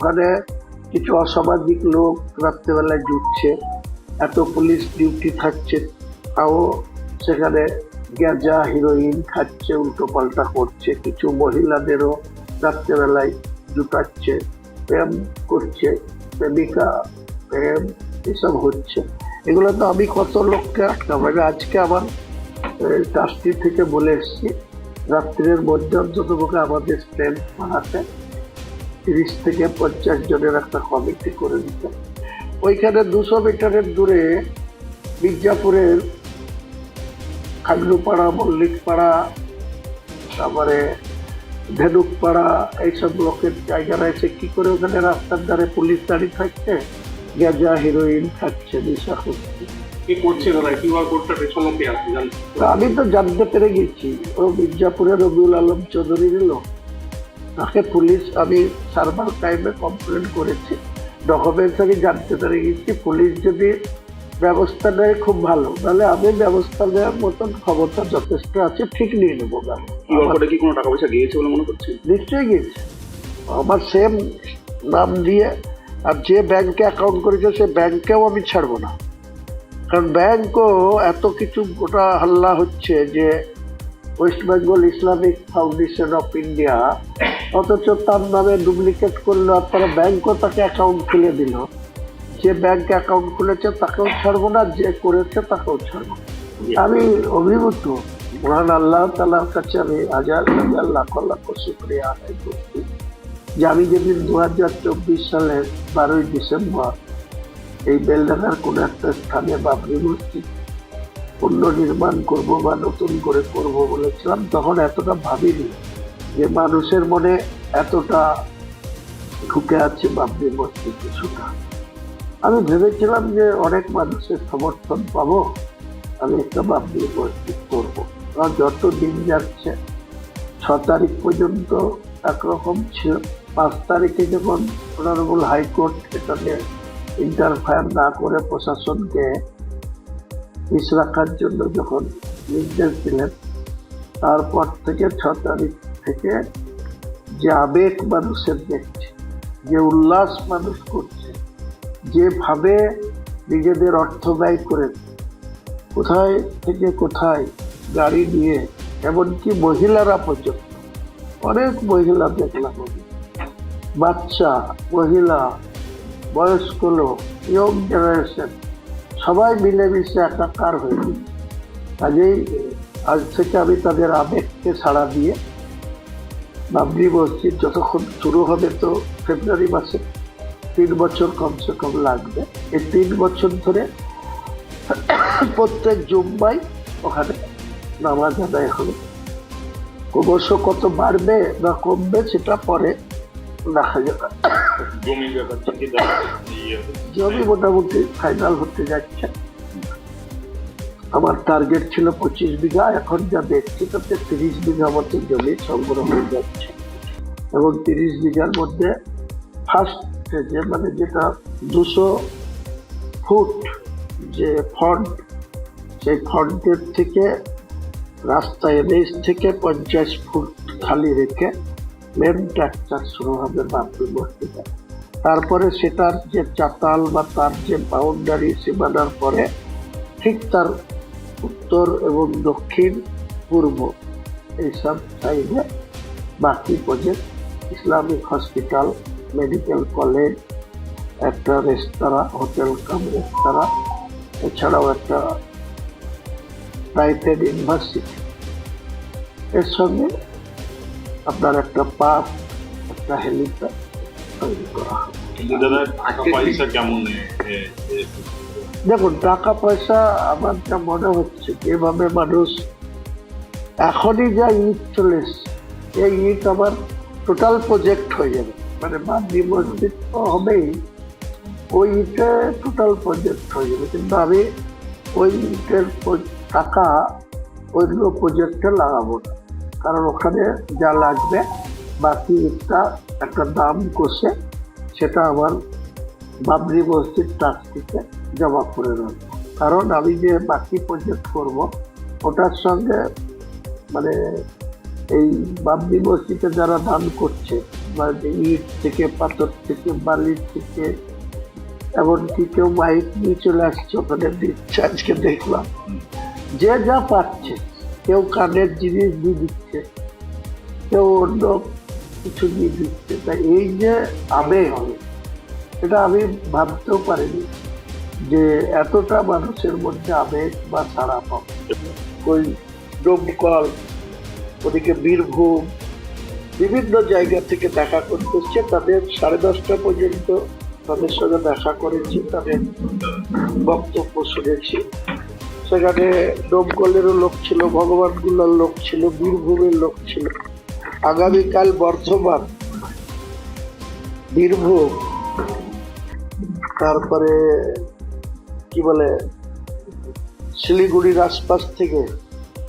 ওখানে কিছু অসামাজিক লোক রাত্রেবেলায় জুটছে। এত পুলিশ ডিউটি থাকছে, তাও সেখানে গ্যাজা হিরোইন খাচ্ছে উল্টো পাল্টা করছে। কিছু মহিলাদেরও রাত্রেবেলায় জুটাচ্ছে, প্রেম করছে, প্রেমিকা, প্রেম, এসব হচ্ছে। এগুলো তো আমি কত লোককে আটকাবো? এবার আজকে আমার ট্রাস্টি থেকে বলে এসছি, রাত্রের মধ্যে অন্ততপক্ষে আমাদের স্ট্রেংথ বাড়াতে তিরিশ থেকে পঞ্চাশ জনের একটা কমিটি করে দিতে ওইখানে দুশো মিটারের দূরে মির্জাপুরের খাগলুপাড়া মল্লিকপাড়া তারপরে ধেনুকপাড়া এইসব লোকের জায়গা রয়েছে কি করে ওখানে রাস্তার ধারে পুলিশ দাঁড়িয়ে থাকছে? গেজা হিরোইন খাচ্ছে নেশা করছে আমি তো জানতে পেরে গেছি। ও মির্জাপুরের রবিউল আলম চৌধুরীর লোক। তাকে পুলিশ আমি সার্ভার টাইমে কমপ্লেন করেছি। ডকুমেন্টস আমি জানতে পেরে গেছি। পুলিশ যদি ব্যবস্থা নেয় খুব ভালো। তাহলে আমি ব্যবস্থা নেওয়ার মতন ক্ষমতা যথেষ্ট আছে ঠিক নিয়ে নেব কি কোনো টাকা পয়সা গিয়েছে বলে মনে করছেন? নিশ্চয়ই গেছে আমার সেম নাম দিয়ে আর যে ব্যাংকে অ্যাকাউন্ট করেছে সে ব্যাংকেও আমি ছাড়বো না। কারণ ব্যাংকও এত কিছু গোটা হাল্লা হচ্ছে যে West Bengal Islamic Foundation of India অথচ তার নামে ডুপ্লিকেট করল আর তারা ব্যাংকও তাকে অ্যাকাউন্ট খুলে দিল। যে ব্যাংক অ্যাকাউন্ট খুলেছে তাকেও ছাড়বো না, যে করেছে তাকেও ছাড়বো। আমি অভিভূত। মহান আল্লাহ তালার কাছে আমি হাজার হাজার লাখ লাখ শুক্রিয়া আদায় করছি যে আমি যেদিন দু হাজার চব্বিশ সালের বারোই ডিসেম্বর এই বেলডাঙ্গার কোনো একটা স্থানে বাবরি মসজিদ পুনর্নির্মাণ করব বা নতুন করে করব বলেছিলাম, তখন এতটা ভাবিনি। যে মানুষের মনে এতটা ঢুকে আছে বাবরি মসজিদ কিছুটা। আমি ভেবেছিলাম যে অনেক মানুষের সমর্থন পাবো, আমি একটা বাবরি মসজিদ করব। আর যত দিন যাচ্ছে, ছ তারিখ পর্যন্ত একরকম ছিল। পাঁচ তারিখে যখন অনারেবল হাইকোর্ট এটাকে ইন্টারফায়ার না করে প্রশাসনকে পিস রাখার জন্য যখন নির্দেশ দিলেন, তারপর থেকে ছ তারিখ থেকে যে আবেগ মানুষের দেখছে, যে উল্লাস মানুষ করছে, যেভাবে নিজেদের অর্থ ব্যয় করে কোথায় থেকে কোথায় গাড়ি নিয়ে, এমনকি মহিলারা পর্যন্ত, অনেক মহিলা দেখলাম আমি। বাচ্চা, মহিলা, বয়স্ক লোক ইয়ং জেনারেশন সবাই মিলেমিশে একাকার হয়ে কাজেই আজ থেকে আমি তাদের আবেগকে সাড়া দিয়ে বাবরি মসজিদ যতক্ষণ শুরু হবে তো ফেব্রুয়ারি মাসে তিন বছর কমসে কম লাগবে। এই তিন বছর ধরে প্রত্যেক জুম্মাই ওখানে নামাজ আদায় হবে। ক্রমশ কত বাড়বে বা কমবে সেটা পরে দেখা যাবে। জমি মোটামুটি ফাইনাল হতে যাচ্ছে। আমার টার্গেট ছিল পঁচিশ বিঘা, এখন যা দেখছি তাতে তিরিশ বিঘা মতো জমি সংগ্রহ হয়ে যাচ্ছে। এবং তিরিশ বিঘার মধ্যে ফার্স্ট স্টেজে মানে যেটা দুশো ফুট যে ফন্ট সেই ফন্টের থেকে রাস্তা এনএইচ থেকে পঞ্চাশ ফুট খালি রেখে মেন ট্র্যাকচার শুরু হবে বাবরি মসজিদে তারপরে সেটার যে চাতাল বা তার যে বাউন্ডারি সীমানার পরে ঠিক তার উত্তর এবং দক্ষিণ পূর্ব। এইসব সাইডে বাকি project Islamic hospital medical college একটা রেস্তোরাঁ হোটেল কাম রেস্তোরাঁ, এছাড়াও একটা প্রাইভেট ইউনিভার্সিটি এর সঙ্গে আপনার একটা পার্ক একটা হেলিপ্যাড তৈরি করা হবে। কেমন দেখুন, টাকা পয়সা আমার যা মনে হচ্ছে এভাবে মানুষ এখনই যা ইট চলে এই ইট আমার টোটাল প্রজেক্ট হয়ে যাবে। মানে বাবরি মসজিদ তো হবেই, ওই ইটে টোটাল প্রজেক্ট হয়ে যাবে। কিন্তু আমি ওই ইটের টাকা ওইগুলো প্রজেক্টে লাগাবো না। কারণ ওখানে যা লাগবে, বাকি ইটটা একটা দাম কষে সেটা আমার বাবরি মসজিদ ট্রাস্টিতে জমা করে রাখব কারণ আমি যে বাকি প্রজেক্ট করব, ওটার সঙ্গে মানে এই বাবরি মসজিদে যারা দান করছে মানে ইট থেকে, পাথর থেকে বালির থেকে, এমনকি কেউ বাইক নিয়ে চলে আসছে, ওখানে দিচ্ছে, আজকে দেখলাম। যে যা পাচ্ছে, কেউ কানের জিনিস দিয়ে দিচ্ছে, কেউ অন্য কিছু দিয়ে দিচ্ছে। তা এই যে আবেগ হবে এটা আমি ভাবতেও পারিনি। যে এতটা মানুষের মধ্যে আবেগ বা সাড়া পাবো ওই ডোমকল, ওদিকে বীরভূম, বিভিন্ন জায়গা থেকে দেখা করতে এসছে তাদের সাড়ে দশটা পর্যন্ত তাদের সঙ্গে দেখা করেছি, তাদের বক্তব্য শুনেছি। সেখানে ডোমকলেরও লোক ছিল ভগবানগুলোর লোক ছিল, বীরভূমের লোক ছিল। আগামীকাল বর্ধমান, বীরভূম। তারপরে কি বলে শিলিগুড়ির আশপাশ থেকে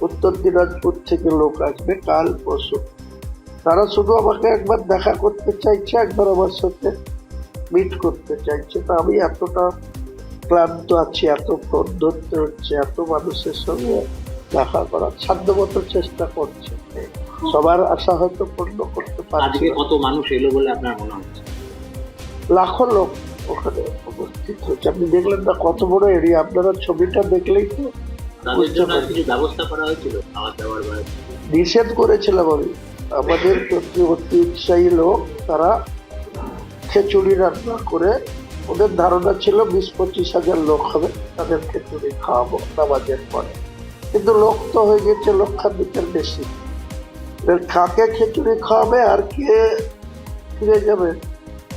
উত্তর দিনাজপুর থেকে লোক আসবে কাল পরশু। তারা শুধু আমাকে একবার দেখা করতে চাইছে একবার আমার সাথে মিট করতে চাইছে। তা আমি এতটা ক্লান্ত আছি এত ফোন ধরতে হচ্ছে এত মানুষের সঙ্গে দেখা করার সাধ্যমতো চেষ্টা করছে। সবার আশা হয়তো পূর্ণ করতে পারছি। কত মানুষ এলো বলে আপনার মনে হচ্ছে? লাখো লোক ওখানে উপস্থিত আপনি দেখলেন না কত বড় এরিয়া আপনারা ছবিটা দেখলেই তো ব্যবস্থা করা হয়েছিল খাওয়া দাওয়ার নিষেধ করেছিলাম আমি। আমাদের অতি উৎসাহী লোক তারা খিচুড়ি রান্না করে ওদের ধারণা ছিল বিশ পঁচিশ হাজার লোক হবে তাদের খিচুড়ি খাওয়াবো নামাজের পরে। কিন্তু লোক তো হয়ে গেছে লক্ষাধিকের বেশি। কাকে খিচুড়ি খাওয়াবে আর কে ফিরে যাবে?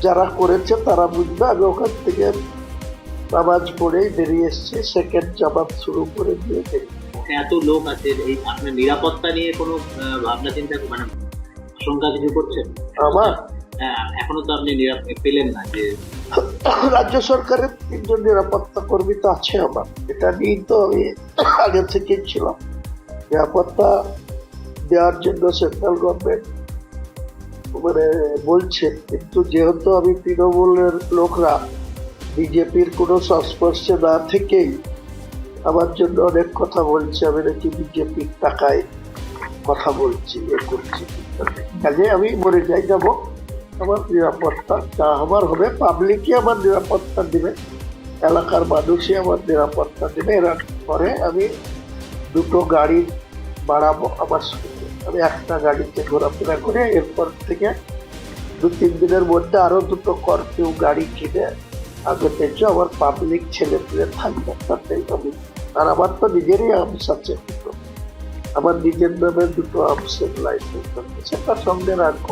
যারা করেছে তারা বুঝবে। আমি ওখান থেকে নামাজ পড়েই বেরিয়ে এসছি। সেকেন্ড জামাত শুরু করে দিয়ে বেরিয়ে এত লোক আছে এই আপনার নিরাপত্তা নিয়ে কোনো ভাবনা চিন্তা মানে আশঙ্কা কিছু করছেন? আমার? হ্যাঁ এখনও তো আপনি পেলেন না যে রাজ্য সরকারের তিনজন নিরাপত্তা কর্মী তো আছে আমার। এটা নিয়েই তো আমি আগে থেকেই ছিলাম। নিরাপত্তা দেওয়ার জন্য সেন্ট্রাল গভর্নমেন্ট মানে বলছে কিন্তু যেহেতু আমি তৃণমূলের লোকরা, বিজেপির কোনো সংস্পর্শে না থেকেই আমার জন্য অনেক কথা বলছে, আমি নাকি বিজেপির টাকায় কথা বলছি, এ করছি কাজে আমি মরে যাই, যাব। আমার নিরাপত্তা, যা আমার হবে পাবলিকই আমার নিরাপত্তা দিবে, এলাকার মানুষই আমার নিরাপত্তা দেবে। এরা পরে আমি দুটো গাড়ি বাড়াবো সঙ্গে আমি একটা গাড়িতে ঘোরাফেরা করে এরপর থেকে দু তিন দিনের মধ্যে আরও দুটো কর্ফিউ গাড়ি কিনে আগে থেকে আমার পাবলিক ছেলে পেলে থাকবে। তাতেই আমি আর আমার তো নিজেরই আর্মস আছে দুটো। আমার নিজের নামে দুটো আর্মসের লাইসেন্স সেটা সঙ্গে রাখব।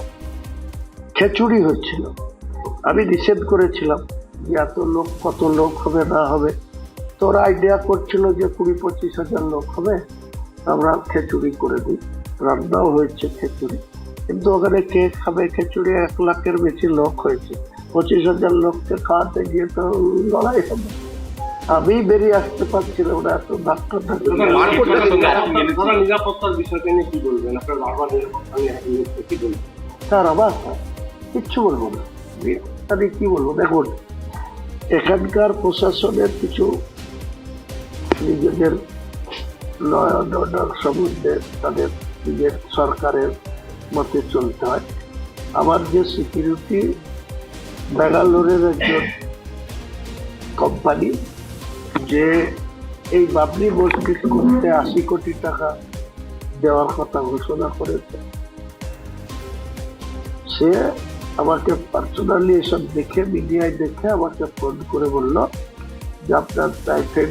খিচুড়ি হচ্ছিল। আমি নিষেধ করেছিলাম যে এত লোক কত লোক হবে না হবে। তোরা আইডিয়া করছিল যে কুড়ি পঁচিশ হাজার লোক হবে। আমরা খিচুড়ি করে দিই। রান্নাও হয়েছে খিচুড়ি। কিন্তু ওখানে কে খাবে খিচুড়ি? এক লাখের বেশি লোক হয়েছে। পঁচিশ হাজার লোককে খাওয়াতে গিয়ে তো লড়াই হবে। আমি বেরিয়ে আসতে পারছিলাম না এত ডাক্তার নিরাপত্তার বিষয়টা নিয়ে কি বলবেন? আপনার বারবার নিরাপত্তা নিয়ে এখন নিচ্ছে, কি বলবেন স্যার আবার কিচ্ছু বলব না। আমি কি বলব? দেখুন এখানকার প্রশাসনের কিছু নিজেদের অর্ডার তাদের নিজের সরকারের মতে চলতে হয়। আমার যে সিকিউরিটি ব্যাঙ্গালোরের একজন কোম্পানি, যে এই বাবরি মসজিদ করতে আশি কোটি টাকা দেওয়ার কথা ঘোষণা করেছে, সে আমাকে পার্সোনালি এসব দেখে, মিডিয়ায় দেখে আমাকে ফোন করে বলল যে, আপনার প্রাইভেট